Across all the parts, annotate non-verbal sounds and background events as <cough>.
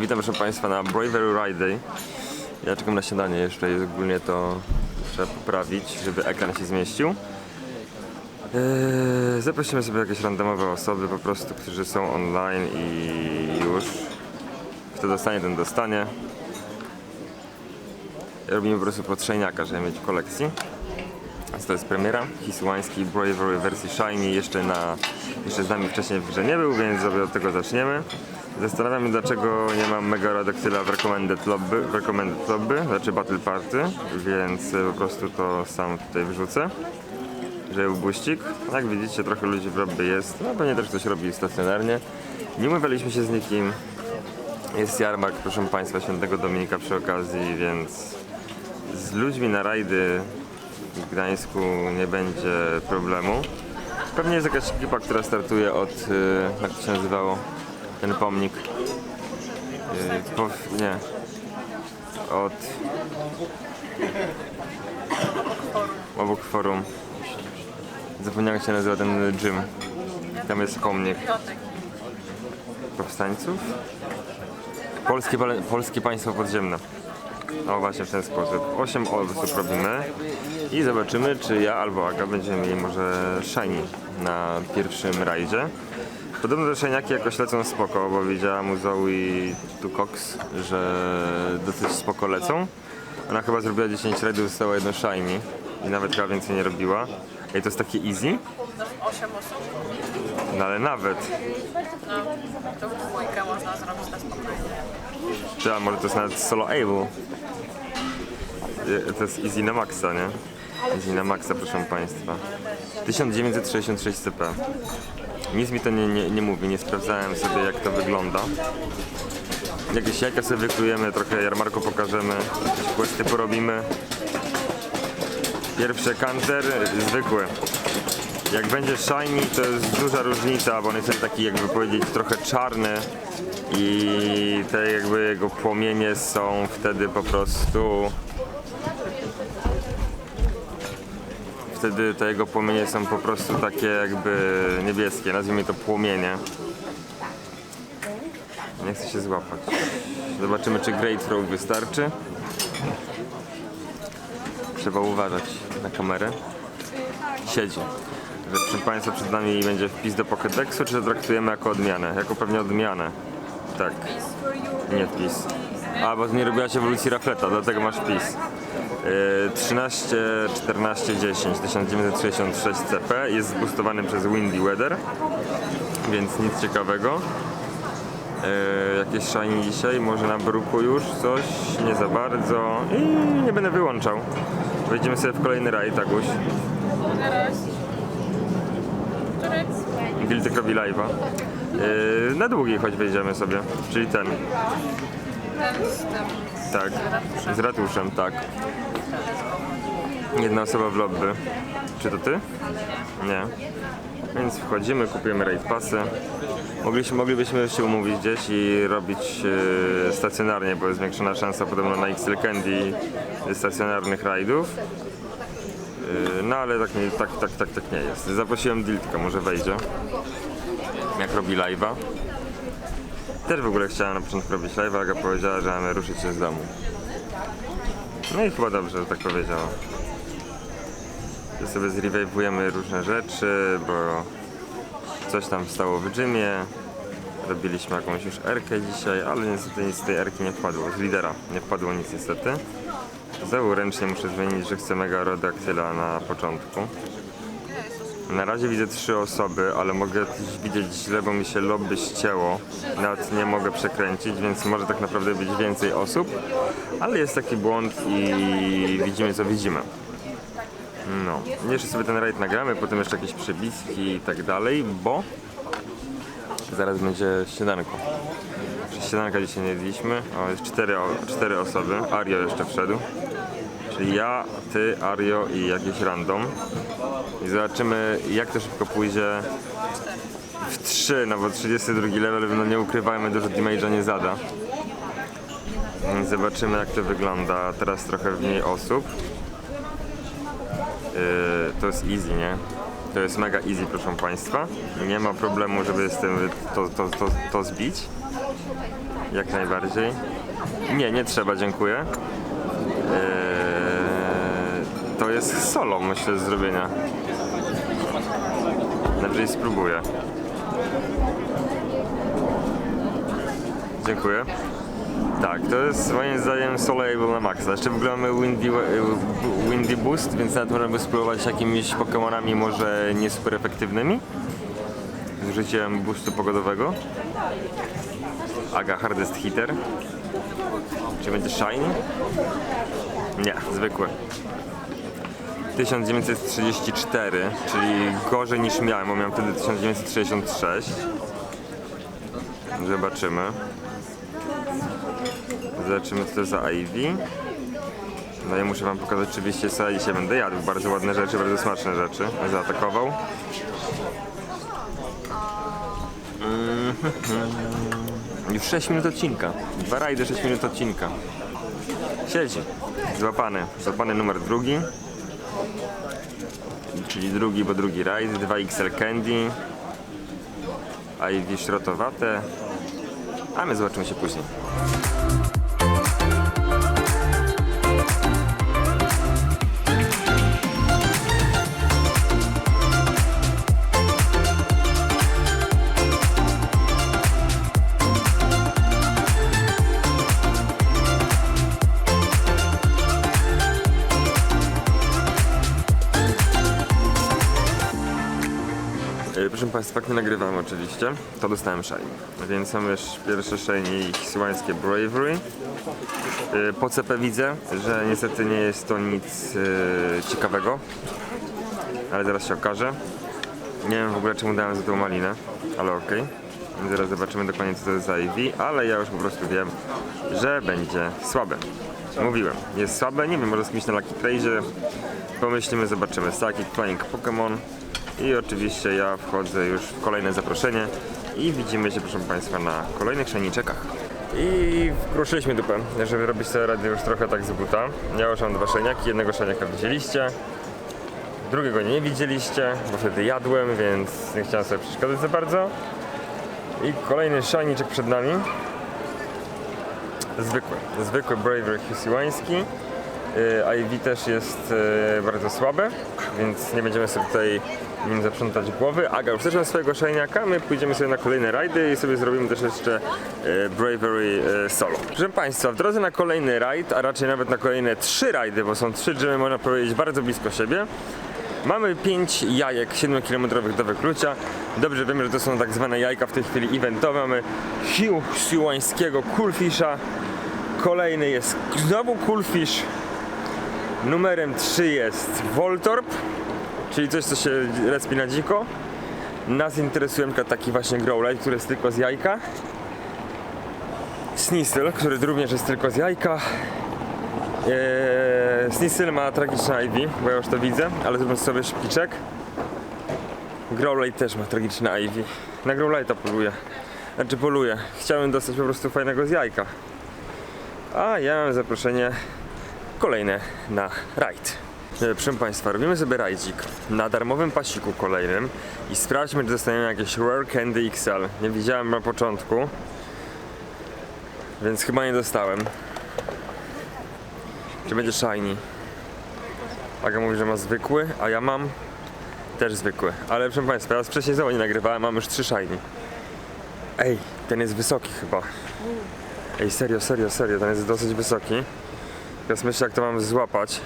Witam proszę Państwa na Bravery Ride Day. Ja czekam na śniadanie jeszcze i ogólnie to trzeba poprawić, żeby ekran się zmieścił. Eee, zaprosimy sobie jakieś randomowe osoby po prostu, którzy są online i już. Kto dostanie, ten dostanie. Robimy po prostu potrzejniaka, żeby mieć w kolekcji. Więc to jest premiera. Hisłański Bravery wersji Shiny jeszcze, na, jeszcze z nami wcześniej w grze nie był, więc sobie od tego zaczniemy. Zastanawiam się dlaczego nie mam Mega Radoctyla w Recommended Lobby, w recommended lobby znaczy Battle Party, więc e, po prostu to sam tutaj wrzucę. Żeby był buścik. Jak widzicie trochę ludzi w lobby jest, no pewnie też ktoś robi stacjonarnie. Nie umawialiśmy się z nikim. Jest jarmark, proszę Państwa, Świętego Dominika przy okazji, więc z ludźmi na rajdy w Gdańsku nie będzie problemu. Pewnie jest jakaś ekipa, która startuje od, y, jak to się nazywało, ten pomnik. Y, po, nie. Od... Obok forum. Zapomniałem się nazywa ten gym. Tam jest pomnik. Powstańców? Polskie, polskie państwo podziemne. No właśnie w ten sposób. 8 osób robimy i zobaczymy, czy ja albo Aga będziemy mieli może shiny na pierwszym rajdzie. Podobno te shiniaki jakoś lecą spoko, bo widziałam u Zoe tu Cox, że dosyć spoko lecą. Ona chyba zrobiła 10 rajdów, została jedno shiny i nawet chyba więcej nie robiła. Ej, to jest takie easy? 8 osób, No ale nawet. no to w dwójkę można zrobić na spokojnie. Czy, a może to jest nawet solo able? To jest easy na maksa, nie? Easy na maksa, proszę Państwa. 1966 CP. Nic mi to nie, nie, nie mówi, nie sprawdzałem sobie jak to wygląda. Jakieś jajka sobie wyklujemy, trochę jarmarku pokażemy, jakieś questy porobimy. Pierwszy kanter, zwykły. Jak będzie shiny, to jest duża różnica, bo on jest taki jakby powiedzieć trochę czarny i te jakby jego płomienie są wtedy po prostu wtedy te jego płomienie są po prostu takie jakby niebieskie, nazwijmy to płomienie. Nie chcę się złapać. Zobaczymy czy Great Throw wystarczy. Trzeba uważać na kamerę. Siedzi. Proszę Państwa przed nami będzie wpis do Pokédexu, czy to traktujemy jako odmianę? Jako pewnie odmianę. Tak. Nie wpis. A, bo nie robiłaś ewolucji Rafleta, dlatego masz wpis. Yy, 13, 14, 10, 1966 CP jest zboostowany przez Windy Weather, więc nic ciekawego. Yy, jakieś shiny dzisiaj, może na bruku już coś, nie za bardzo i nie będę wyłączał. Wejdziemy sobie w kolejny rajd, Aguś. Teraz. Który? Wiltek robi live'a. Yy, na długi choć wejdziemy sobie, czyli ten. Tak, z ratuszem, tak. Jedna osoba w lobby. Czy to ty? Nie. Więc wchodzimy, kupujemy raid passy. Mogliśmy, moglibyśmy się umówić gdzieś i robić e, stacjonarnie, bo jest zwiększona szansa podobno na XL Candy stacjonarnych rajdów. E, no ale tak, nie, tak, tak, tak, tak nie jest. Zaprosiłem Diltka, może wejdzie. Jak robi live'a. Też w ogóle chciałem na początku robić live, Aga powiedziała, że mamy ruszyć się z domu. No i chyba dobrze, że tak powiedziała. Że sobie zrewajwujemy różne rzeczy, bo coś tam stało w gymie. Robiliśmy jakąś już erkę dzisiaj, ale niestety nic z tej erki nie wpadło. Z lidera nie wpadło nic niestety. Znowu ręcznie muszę zmienić, że chcę mega rodaktyla na początku. Na razie widzę trzy osoby, ale mogę też widzieć źle, bo mi się lobby ścięło. Nawet nie mogę przekręcić, więc może tak naprawdę być więcej osób. Ale jest taki błąd i widzimy co widzimy. No, jeszcze sobie ten raid nagramy, potem jeszcze jakieś przebitki i tak dalej, bo zaraz będzie śniadanko. Śniadanka dzisiaj nie jedliśmy. O, jest cztery, cztery osoby. Ario jeszcze wszedł. Ja, ty, Ario i jakiś random. I zobaczymy jak to szybko pójdzie w 3, no bo 32 level, no nie ukrywajmy, dużo damage'a nie zada. Więc Zobaczymy jak to wygląda. Teraz trochę mniej osób. Yy, to jest easy, nie? To jest mega easy, proszę Państwa. Nie ma problemu, żeby z tym to, to, to, to zbić. jak najbardziej. Nie, nie trzeba, dziękuję. Eee, to jest solo, myślę, z zrobienia. Najpierw spróbuję. Dziękuję. Tak, to jest moim zdaniem soloable na maksa. Jeszcze w ogóle mamy Windy, windy Boost, więc nawet możemy spróbować jakimiś Pokemonami może nie super efektywnymi. Z użyciem boostu pogodowego. Aga Hardest Hitter. Czy będzie Shiny? Nie, zwykły. 1934, czyli gorzej niż miałem, bo miałem wtedy 1966. Zobaczymy. Zobaczymy co to za Ivy. No i muszę wam pokazać oczywiście co ja dzisiaj będę jadł. Bardzo ładne rzeczy, bardzo smaczne rzeczy. Zaatakował. Mhm. Już 6 minut odcinka. Dwa rajdy, 6 minut odcinka. Siedzi. Złapany. Złapany numer drugi. Czyli drugi, bo drugi rajd. 2 XL Candy. Ivy szrotowate. A my zobaczymy się później. Państwa, jak nie nagrywamy oczywiście, to dostałem shiny. Więc są już pierwsze shiny hiszpańskie Bravery. E, Po CP widzę, że niestety nie jest to nic e, ciekawego, ale zaraz się okaże. Nie wiem w ogóle czemu dałem za tą malinę, ale okej. Zaraz zobaczymy dokładnie co to jest za IV, ale ja już po prostu wiem, że będzie słabe. Mówiłem, jest słabe, nie wiem, może z kimś na Lucky Trade. Pomyślimy, zobaczymy. Psychic Flying Pokémon. I oczywiście ja wchodzę już w kolejne zaproszenie i widzimy się proszę Państwa na kolejnych szajniczekach. I kruszyliśmy dupę, żeby robić sobie radę już trochę tak z buta. Ja już mam dwa szajniaki, jednego szajniaka widzieliście. Drugiego nie widzieliście, bo wtedy jadłem, więc nie chciałem sobie przeszkadzać za bardzo. I kolejny szajniczek przed nami. Zwykły, zwykły Bravery Husiłański. Yy, IV też jest yy, bardzo słabe, więc nie będziemy sobie tutaj nim zaprzątać głowy. Aga już też ma swojego szajniaka, my pójdziemy sobie na kolejne rajdy i sobie zrobimy też jeszcze yy, Bravery solo. Proszę Państwa, w drodze na kolejny rajd, a raczej nawet na kolejne trzy rajdy, bo są trzy gymy, można powiedzieć, bardzo blisko siebie. Mamy 5 jajek 7-kilometrowych do wyklucia. Dobrze wiemy, że to są tak zwane jajka w tej chwili eventowe. Mamy Hugh Siłańskiego Coolfisha. Kolejny jest znowu Coolfish. Numerem 3 jest Voltorb, czyli coś, co się respi na dziko. Nas interesuje na taki właśnie Growlite, który jest tylko z jajka. Sneasel, który również jest tylko z jajka. Eee, ma tragiczne IV, bo ja już to widzę, ale zróbmy sobie szybki check. Growlite też ma tragiczne IV. Na Growlite'a poluję. Znaczy poluję. Chciałem dostać po prostu fajnego z jajka. A ja mam zaproszenie kolejne na rajd. E, Proszę Państwa, robimy sobie rajdzik na darmowym pasiku kolejnym i sprawdźmy, czy dostaniemy jakieś Rare Candy XL. Nie widziałem na początku, więc chyba nie dostałem. Czy będzie shiny? Aga mówi, że ma zwykły, a ja mam też zwykły. Ale proszę Państwa, ja wcześniej znowu nie nagrywałem, mam już trzy shiny. Ej, ten jest wysoki chyba. Ej, serio, serio, serio, ten jest dosyć wysoki. Teraz myślę, jak to mam złapać.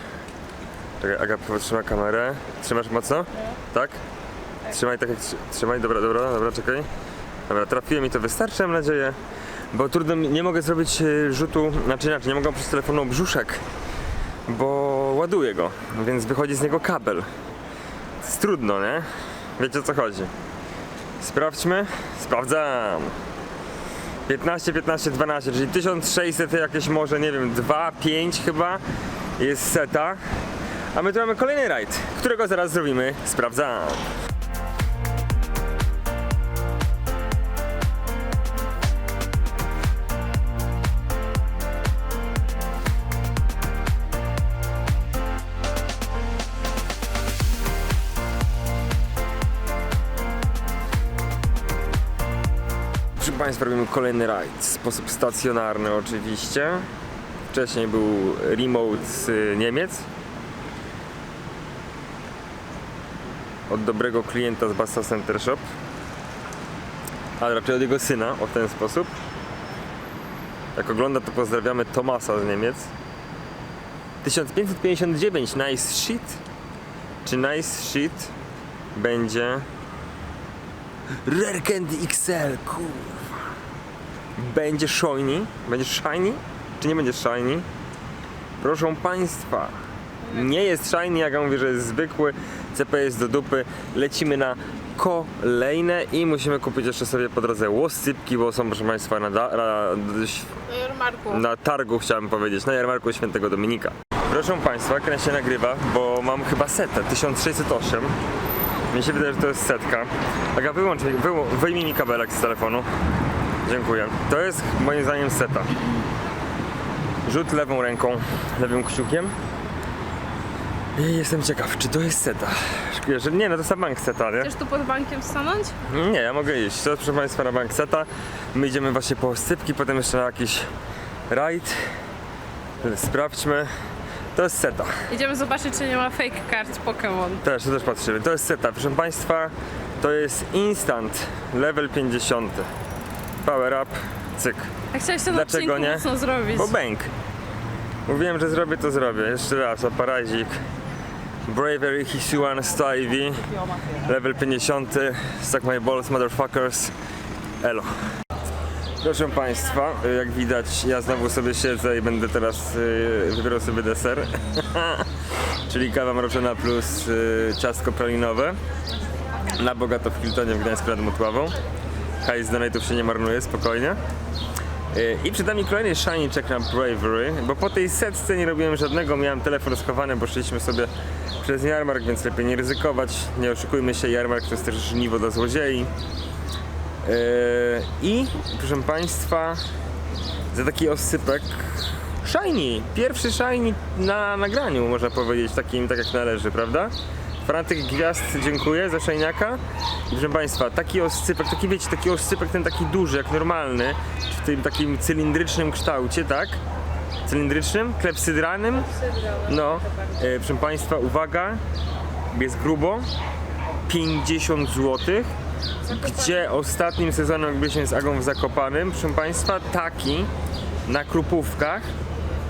Czekaj, Aga trzyma kamerę. Trzymasz mocno? Tak? Trzymaj tak jak trzy- trzymaj, dobra, dobra, dobra, czekaj. Dobra, trafiłem i to wystarczy, mam nadzieję. Bo trudno, mi- nie mogę zrobić e, rzutu, znaczy inaczej, nie mogę przez telefonu brzuszek, bo ładuję go, więc wychodzi z niego kabel. Jest trudno, nie? Wiecie o co chodzi. Sprawdźmy. Sprawdzam. 15, 15, 12, czyli 1600 jakieś może, nie wiem, 2, 5 chyba jest seta. A my tu mamy kolejny rajd, którego zaraz zrobimy. Sprawdzam. Państwa, robimy kolejny rajd. Sposób stacjonarny oczywiście. Wcześniej był remote z Niemiec. Od dobrego klienta z Bassa Center Shop. A raczej od jego syna, o ten sposób. Jak ogląda, to pozdrawiamy Tomasa z Niemiec. 1559, nice shit. Czy nice shit będzie Candy XL, kurwa. Będzie shiny? Będzie shiny? Czy nie będzie shiny? Proszę Państwa, nie jest shiny, jak ja mówię, że jest zwykły. CP jest do dupy. Lecimy na kolejne i musimy kupić jeszcze sobie po drodze łosypki, bo są, proszę Państwa, na, da, na, Na jarmarku. na targu, chciałem powiedzieć, na jarmarku Świętego Dominika. Proszę Państwa, ekran się nagrywa, bo mam chyba setę, 1608. Mi się wydaje, że to jest setka. Aga, wyłącz, mi- wyłą, wyjmij mi kabelek z telefonu. Dziękuję. To jest moim zdaniem seta. Rzut lewą ręką, lewym kciukiem. I jestem ciekaw, czy to jest seta. Że nie, no to jest bank seta, nie? Chcesz tu pod bankiem stanąć? Nie, ja mogę iść. To jest, proszę Państwa, na bank seta. My idziemy właśnie po sypki, potem jeszcze na jakiś rajd. Sprawdźmy. To jest seta. Idziemy zobaczyć, czy nie ma fake kart Pokémon. Też, to też patrzymy. To jest seta. Proszę Państwa, to jest instant level 50. Power up, cyk. A chciałeś to Dlaczego nie? mocno zrobić. Bo bęk. Mówiłem, że zrobię, to zrobię. Jeszcze raz, aparazik. Bravery Hisuan Stivey. Level 50. Suck my balls, motherfuckers. Elo. Proszę Państwa, jak widać, ja znowu sobie siedzę i będę teraz yy, wybierał sobie deser. <laughs> Czyli kawa mroczona plus yy, ciastko pralinowe. Na bogato w Hiltonie w Gdańsku nad Motławą. Hajs donate'ów się nie marnuje, spokojnie. Yy, I przed nami kolejny shiny check na Bravery, bo po tej setce nie robiłem żadnego, miałem telefon schowany, bo szliśmy sobie przez jarmark, więc lepiej nie ryzykować. Nie oszukujmy się, jarmark to jest też żniwo dla złodziei. Yy, I proszę Państwa, za taki osypek shiny, pierwszy shiny na nagraniu można powiedzieć, takim tak jak należy, prawda? Frantyk Gwiazd, dziękuję za szajniaka. Proszę Państwa, taki oscypek, taki wiecie, taki oscypek ten taki duży, jak normalny, w tym takim cylindrycznym kształcie, tak? Cylindrycznym, klepsydranym. No, e, proszę Państwa, uwaga, jest grubo, 50 zł. Gdzie ostatnim sezonem jak byliśmy z Agą w Zakopanym, proszę Państwa, taki na krupówkach,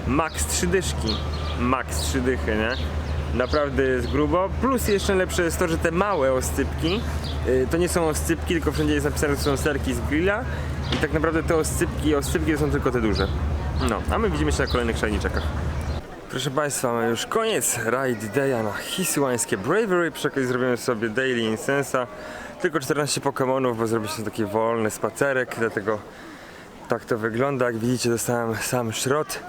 max 3 dyszki. Max 3 dychy, nie? Naprawdę jest grubo. Plus jeszcze lepsze jest to, że te małe oscypki y, to nie są oscypki, tylko wszędzie jest napisane, że są serki z grilla. I tak naprawdę te oscypki oscypki to są tylko te duże. No, a my widzimy się na kolejnych szajniczekach. Proszę Państwa, mamy już koniec Ride Day'a na hisuańskie Bravery. Przy okazji zrobimy sobie Daily Incensa. Tylko 14 Pokémonów, bo zrobi się taki wolny spacerek, dlatego tak to wygląda. Jak widzicie, dostałem sam szrot.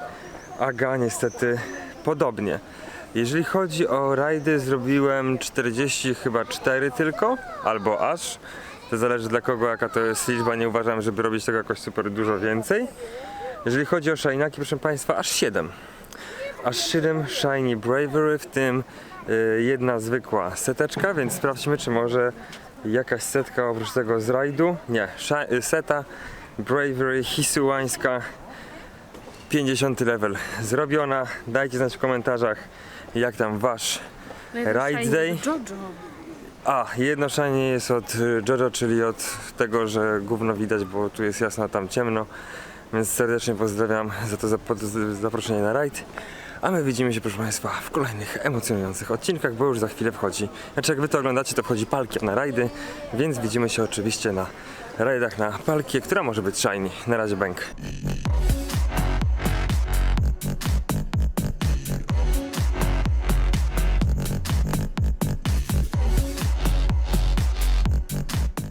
Aga niestety podobnie. Jeżeli chodzi o rajdy, zrobiłem 40 chyba 4 tylko, albo aż. To zależy dla kogo, jaka to jest liczba. Nie uważam, żeby robić tego jakoś super dużo więcej. Jeżeli chodzi o szajnaki, proszę Państwa, aż 7 aż 7 Shiny Bravery, w tym y, jedna zwykła seteczka, więc sprawdźmy, czy może jakaś setka oprócz tego z rajdu. Nie, y, seta Bravery hisuańska 50 level zrobiona. Dajcie znać w komentarzach, jak tam wasz Ride Day. Jojo. A, jedno shiny jest od y, Jojo, czyli od tego, że gówno widać, bo tu jest jasno, a tam ciemno. Więc serdecznie pozdrawiam za to zap- zaproszenie na rajd. A my widzimy się, proszę Państwa, w kolejnych emocjonujących odcinkach, bo już za chwilę wchodzi. Znaczy, jak Wy to oglądacie, to wchodzi Palkier na rajdy, więc widzimy się oczywiście na rajdach na Palkie, która może być shiny. Na razie, bęk.